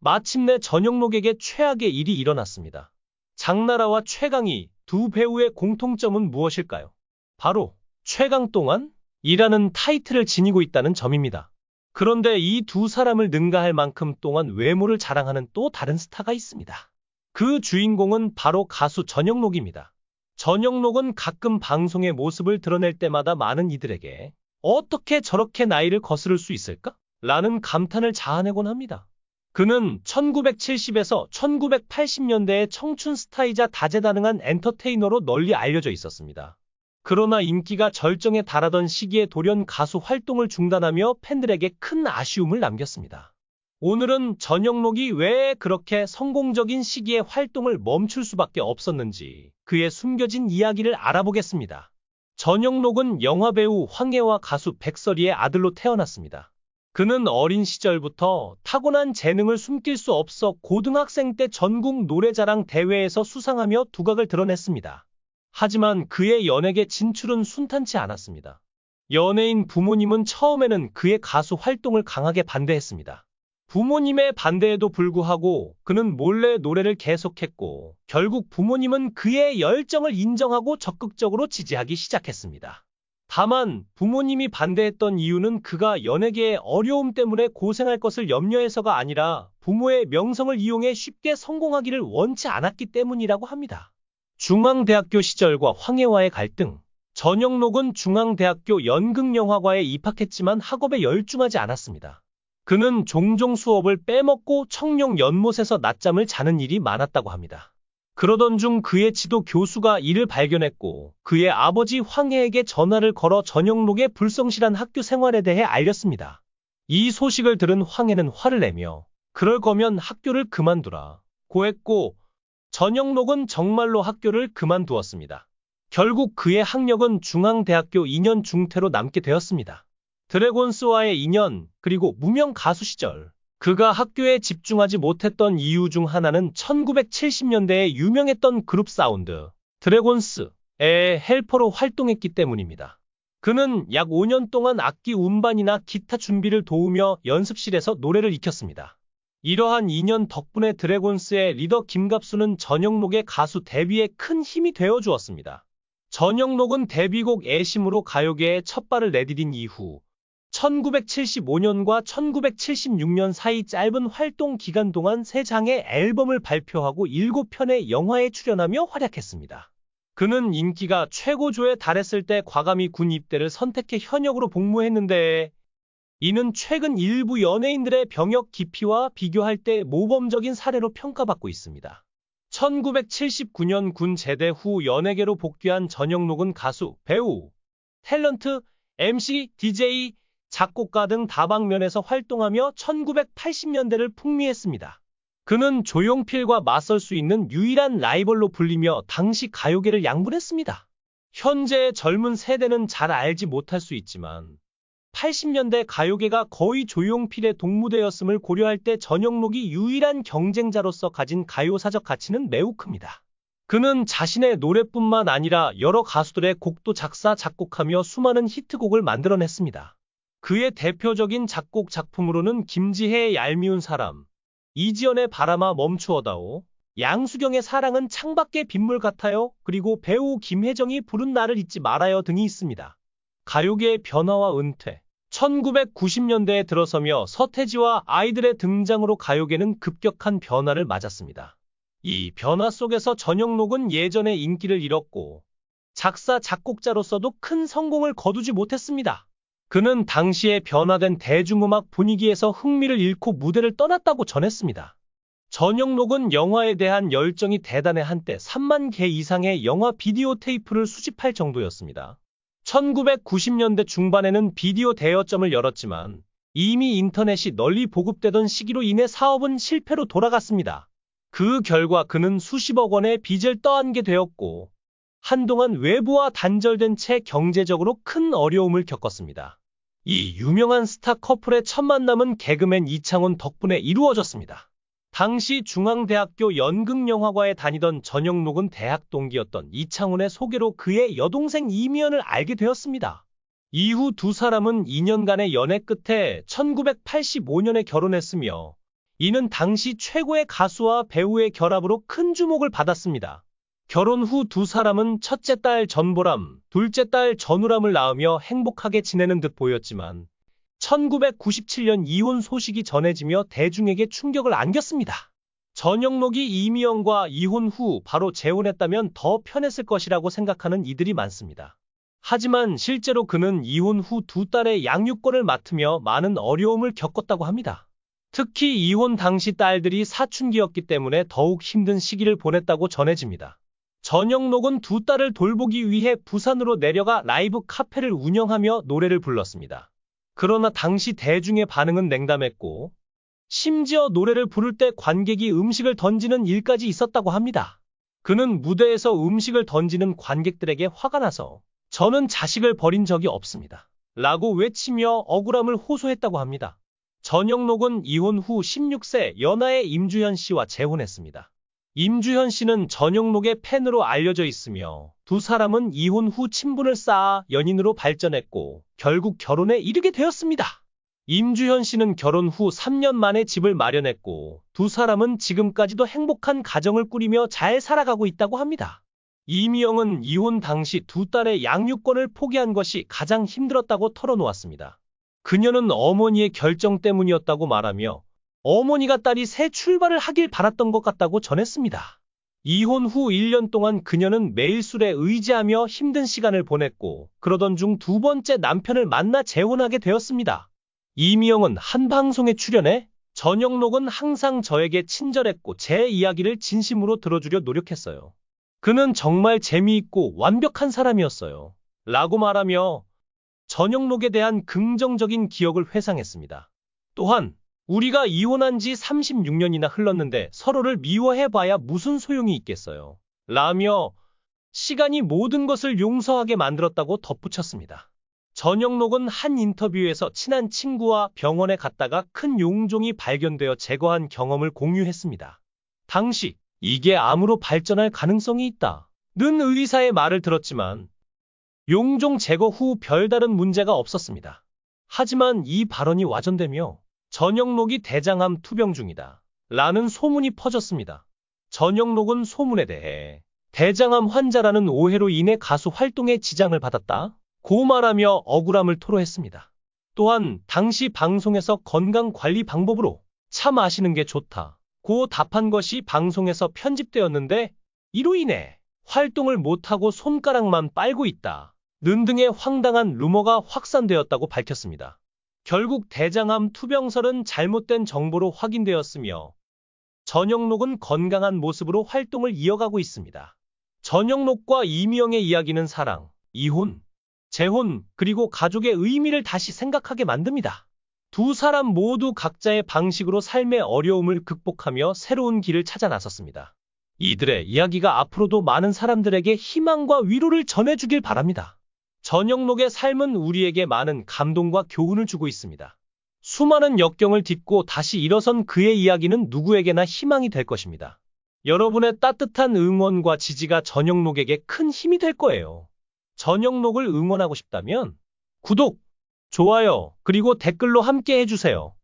마침내 전영록에게 최악의 일이 일어났습니다. 장나라와 최강희 두 배우의 공통점은 무엇일까요? 바로 최강 동안 이라는 타이틀을 지니고 있다는 점입니다. 그런데 이 두 사람을 능가할 만큼 동안 외모를 자랑하는 또 다른 스타가 있습니다. 그 주인공은 바로 가수 전영록입니다. 전영록은 가끔 방송의 모습을 드러낼 때마다 많은 이들에게 어떻게 저렇게 나이를 거스를 수 있을까? 라는 감탄을 자아내곤 합니다. 그는 1970에서 1980년대의 청춘 스타이자 다재다능한 엔터테이너로 널리 알려져 있었습니다. 그러나 인기가 절정에 달하던 시기에 돌연 가수 활동을 중단하며 팬들에게 큰 아쉬움을 남겼습니다. 오늘은 전영록이 왜 그렇게 성공적인 시기에 활동을 멈출 수밖에 없었는지 그의 숨겨진 이야기를 알아보겠습니다. 전영록은 영화배우 황해와 가수 백설이의 아들로 태어났습니다. 그는 어린 시절부터 타고난 재능을 숨길 수 없어 고등학생 때 전국 노래자랑 대회에서 수상하며 두각을 드러냈습니다. 하지만 그의 연예계 진출은 순탄치 않았습니다. 연예인 부모님은 처음에는 그의 가수 활동을 강하게 반대했습니다. 부모님의 반대에도 불구하고 그는 몰래 노래를 계속했고 결국 부모님은 그의 열정을 인정하고 적극적으로 지지하기 시작했습니다. 다만 부모님이 반대했던 이유는 그가 연예계의 어려움 때문에 고생할 것을 염려해서가 아니라 부모의 명성을 이용해 쉽게 성공하기를 원치 않았기 때문이라고 합니다. 중앙대학교 시절과 황해와의 갈등 전영록은 중앙대학교 연극영화과에 입학했지만 학업에 열중하지 않았습니다. 그는 종종 수업을 빼먹고 청룡 연못에서 낮잠을 자는 일이 많았다고 합니다. 그러던 중 그의 지도 교수가 이를 발견했고 그의 아버지 황해에게 전화를 걸어 전영록의 불성실한 학교 생활에 대해 알렸습니다. 이 소식을 들은 황해는 화를 내며 그럴 거면 학교를 그만두라 고했고 전영록은 정말로 학교를 그만두었습니다. 결국 그의 학력은 중앙대학교 2년 중퇴로 남게 되었습니다. 드래곤스와의 인연, 그리고 무명 가수 시절, 그가 학교에 집중하지 못했던 이유 중 하나는 1970년대에 유명했던 그룹 사운드, 드래곤스의 헬퍼로 활동했기 때문입니다. 그는 약 5년 동안 악기 운반이나 기타 준비를 도우며 연습실에서 노래를 익혔습니다. 이러한 인연 덕분에 드래곤스의 리더 김갑수는 전영록의 가수 데뷔에 큰 힘이 되어 주었습니다. 전영록은 데뷔곡 애심으로 가요계에 첫 발을 내디딘 이후 1975년과 1976년 사이 짧은 활동 기간 동안 3장의 앨범을 발표하고 7편의 영화에 출연하며 활약했습니다. 그는 인기가 최고조에 달했을 때 과감히 군 입대를 선택해 현역으로 복무했는데 이는 최근 일부 연예인들의 병역 기피와 비교할 때 모범적인 사례로 평가받고 있습니다. 1979년 군 제대 후 연예계로 복귀한 전영록은 가수, 배우, 탤런트, MC, DJ, 작곡가 등 다방면에서 활동하며 1980년대를 풍미했습니다. 그는 조용필과 맞설 수 있는 유일한 라이벌로 불리며 당시 가요계를 양분했습니다. 현재의 젊은 세대는 잘 알지 못할 수 있지만 80년대 가요계가 거의 조용필의 동무대였음을 고려할 때 전영록이 유일한 경쟁자로서 가진 가요사적 가치는 매우 큽니다. 그는 자신의 노래뿐만 아니라 여러 가수들의 곡도 작사, 작곡하며 수많은 히트곡을 만들어냈습니다. 그의 대표적인 작곡 작품으로는 김지혜의 얄미운 사람, 이지연의 바람아 멈추어다오, 양수경의 사랑은 창밖의 빗물 같아요, 그리고 배우 김혜정이 부른 나를 잊지 말아요 등이 있습니다. 가요계의 변화와 은퇴 1990년대에 들어서며 서태지와 아이들의 등장으로 가요계는 급격한 변화를 맞았습니다. 이 변화 속에서 전영록은 예전의 인기를 잃었고 작사, 작곡자로서도 큰 성공을 거두지 못했습니다. 그는 당시에 변화된 대중음악 분위기에서 흥미를 잃고 무대를 떠났다고 전했습니다. 전영록은 영화에 대한 열정이 대단해 한때 3만 개 이상의 영화 비디오 테이프를 수집할 정도였습니다. 1990년대 중반에는 비디오 대여점을 열었지만 이미 인터넷이 널리 보급되던 시기로 인해 사업은 실패로 돌아갔습니다. 그 결과 그는 수십억 원의 빚을 떠안게 되었고 한동안 외부와 단절된 채 경제적으로 큰 어려움을 겪었습니다. 이 유명한 스타 커플의 첫 만남은 개그맨 이창훈 덕분에 이루어졌습니다. 당시 중앙대학교 연극영화과에 다니던 전영록은 대학 동기였던 이창훈의 소개로 그의 여동생 이미연을 알게 되었습니다. 이후 두 사람은 2년간의 연애 끝에 1985년에 결혼했으며 이는 당시 최고의 가수와 배우의 결합으로 큰 주목을 받았습니다. 결혼 후 두 사람은 첫째 딸 전보람, 둘째 딸 전우람을 낳으며 행복하게 지내는 듯 보였지만 1997년 이혼 소식이 전해지며 대중에게 충격을 안겼습니다. 전영록이 이미영과 이혼 후 바로 재혼했다면 더 편했을 것이라고 생각하는 이들이 많습니다. 하지만 실제로 그는 이혼 후 두 딸의 양육권을 맡으며 많은 어려움을 겪었다고 합니다. 특히 이혼 당시 딸들이 사춘기였기 때문에 더욱 힘든 시기를 보냈다고 전해집니다. 전영록은 두 딸을 돌보기 위해 부산으로 내려가 라이브 카페를 운영하며 노래를 불렀습니다. 그러나 당시 대중의 반응은 냉담했고, 심지어 노래를 부를 때 관객이 음식을 던지는 일까지 있었다고 합니다. 그는 무대에서 음식을 던지는 관객들에게 화가 나서 저는 자식을 버린 적이 없습니다. 라고 외치며 억울함을 호소했다고 합니다. 전영록은 이혼 후 16세 연하의 임주현 씨와 재혼했습니다. 임주현 씨는 전영록의 팬으로 알려져 있으며 두 사람은 이혼 후 친분을 쌓아 연인으로 발전했고 결국 결혼에 이르게 되었습니다. 임주현 씨는 결혼 후 3년 만에 집을 마련했고 두 사람은 지금까지도 행복한 가정을 꾸리며 잘 살아가고 있다고 합니다. 이미영은 이혼 당시 두 딸의 양육권을 포기한 것이 가장 힘들었다고 털어놓았습니다. 그녀는 어머니의 결정 때문이었다고 말하며 어머니가 딸이 새 출발을 하길 바랐던 것 같다고 전했습니다. 이혼 후 1년 동안 그녀는 매일 술에 의지하며 힘든 시간을 보냈고 그러던 중 두 번째 남편을 만나 재혼하게 되었습니다. 이미영은 한 방송에 출연해 전영록은 항상 저에게 친절했고 제 이야기를 진심으로 들어주려 노력했어요. 그는 정말 재미있고 완벽한 사람이었어요. 라고 말하며 전영록에 대한 긍정적인 기억을 회상했습니다. 또한 우리가 이혼한 지 36년이나 흘렀는데 서로를 미워해봐야 무슨 소용이 있겠어요. 라며 시간이 모든 것을 용서하게 만들었다고 덧붙였습니다. 전영록은 한 인터뷰에서 친한 친구와 병원에 갔다가 큰 용종이 발견되어 제거한 경험을 공유했습니다. 당시 이게 암으로 발전할 가능성이 있다. 는 의사의 말을 들었지만 용종 제거 후 별다른 문제가 없었습니다. 하지만 이 발언이 와전되며 전영록이 대장암 투병 중이다. 라는 소문이 퍼졌습니다. 전영록은 소문에 대해 대장암 환자라는 오해로 인해 가수 활동에 지장을 받았다. 고 말하며 억울함을 토로했습니다. 또한 당시 방송에서 건강 관리 방법으로 차 마시는 게 좋다. 고 답한 것이 방송에서 편집되었는데 이로 인해 활동을 못하고 손가락만 빨고 있다. 는 등의 황당한 루머가 확산되었다고 밝혔습니다. 결국 대장암 투병설은 잘못된 정보로 확인되었으며 전영록은 건강한 모습으로 활동을 이어가고 있습니다. 전영록과 이미영의 이야기는 사랑, 이혼, 재혼, 그리고 가족의 의미를 다시 생각하게 만듭니다. 두 사람 모두 각자의 방식으로 삶의 어려움을 극복하며 새로운 길을 찾아 나섰습니다. 이들의 이야기가 앞으로도 많은 사람들에게 희망과 위로를 전해주길 바랍니다. 전 영록의 삶은 우리에게 많은 감동과 교훈을 주고 있습니다. 수많은 역경을 딛고 다시 일어선 그의 이야기는 누구에게나 희망이 될 것입니다. 여러분의 따뜻한 응원과 지지가 전영록에게 큰 힘이 될 거예요. 전영록을 응원하고 싶다면 구독, 좋아요, 그리고 댓글로 함께 해주세요.